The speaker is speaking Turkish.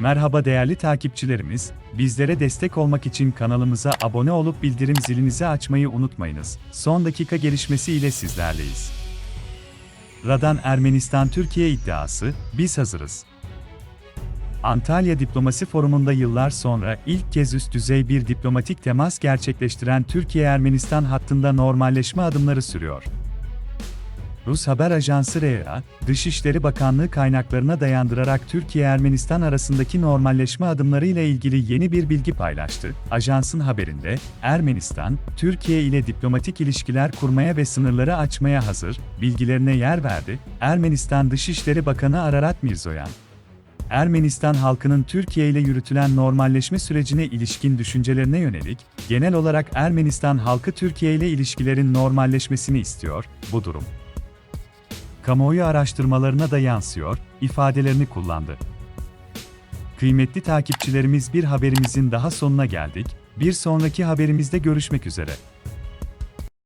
Merhaba değerli takipçilerimiz, bizlere destek olmak için kanalımıza abone olup bildirim zilinizi açmayı unutmayınız. Son dakika gelişmesi ile sizlerleyiz. Radan Ermenistan Türkiye iddiası, biz hazırız. Antalya Diplomasi Forumu'nda yıllar sonra ilk kez üst düzey bir diplomatik temas gerçekleştiren Türkiye-Ermenistan hattında normalleşme adımları sürüyor. Rus haber ajansı REA, Dışişleri Bakanlığı kaynaklarına dayandırarak Türkiye-Ermenistan arasındaki normalleşme adımları ile ilgili yeni bir bilgi paylaştı. Ajansın haberinde, Ermenistan, Türkiye ile diplomatik ilişkiler kurmaya ve sınırları açmaya hazır, bilgilerine yer verdi. Ermenistan Dışişleri Bakanı Ararat Mirzoyan, Ermenistan halkının Türkiye ile yürütülen normalleşme sürecine ilişkin düşüncelerine yönelik, genel olarak Ermenistan halkı Türkiye ile ilişkilerin normalleşmesini istiyor, bu durum kamuoyu araştırmalarına da yansıyor, ifadelerini kullandı. Kıymetli takipçilerimiz bir haberimizin daha sonuna geldik, bir sonraki haberimizde görüşmek üzere.